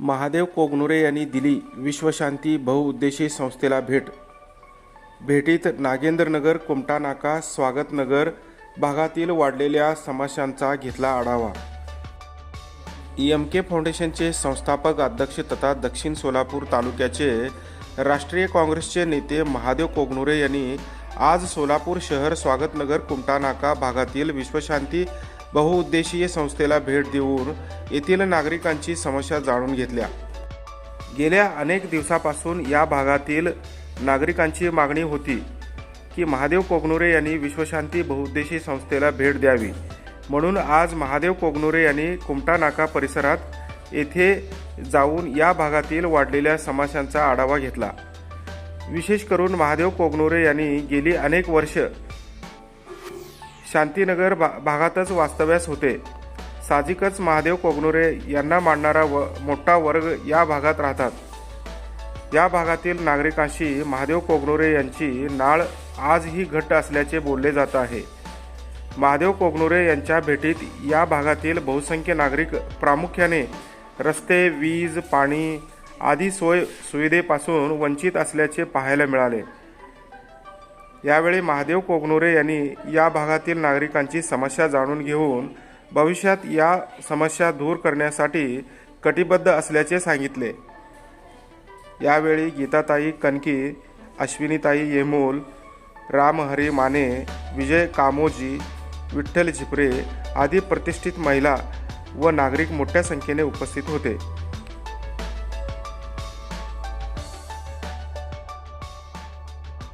महादेव कोगनुरे यांनी दिली विश्वशांती बहुउद्देशीय संस्थेला भेट. भेटीत नागेंद्रनगर कुमटा नाका स्वागतनगर भागातील वाढलेल्या समस्यांचा घेतला आढावा. एम के फाउंडेशनचे संस्थापक अध्यक्ष तथा दक्षिण सोलापूर तालुक्याचे राष्ट्रीय काँग्रेसचे नेते महादेव कोगनुरे यांनी आज सोलापूर शहर स्वागतनगर कुमटा नाका भागातील विश्वशांती बहुउद्देशीय संस्थेला भेट देऊन येथील नागरिकांची समस्या जाणून घेतल्या. गेल्या अनेक दिवसापासून या भागातील नागरिकांची मागणी होती की महादेव कोगनुरे यांनी विश्वशांती बहुउद्देशी संस्थेला भेट द्यावी. म्हणून आज महादेव कोगनुरे यांनी कुमटा नाका परिसरात येथे जाऊन या भागातील वाढलेल्या समस्यांचा आढावा घेतला. विशेष करून महादेव कोगनुरे यांनी गेली अनेक वर्ष शांतीनगर भा भागातच वास्तव्यास होते. साहजिकच महादेव कोगनुरे यांना मांडणारा व मोठा वर्ग या भागात राहतात. या भागातील नागरिकांशी महादेव कोगनुरे यांची नाळ आजही घट्ट असल्याचे बोलले जात आहे. महादेव कोगनुरे यांच्या भेटीत या भागातील बहुसंख्य नागरिक प्रामुख्याने रस्ते वीज पाणी आदी सोय सुविधेपासून वंचित असल्याचे पाहायला मिळाले. यावेळी महादेव कोगनुरे यांनी या भागातील नागरिकांची समस्या जाणून घेऊन भविष्यात या समस्या दूर करण्यासाठी कटिबद्ध असल्याचे सांगितले. यावेळी गीताताई कनकी अश्विनीताई येमूल रामहरी माने विजय कामोजी विठ्ठल झिपरे आदी प्रतिष्ठित महिला व नागरिक मोठ्या संख्येने उपस्थित होते.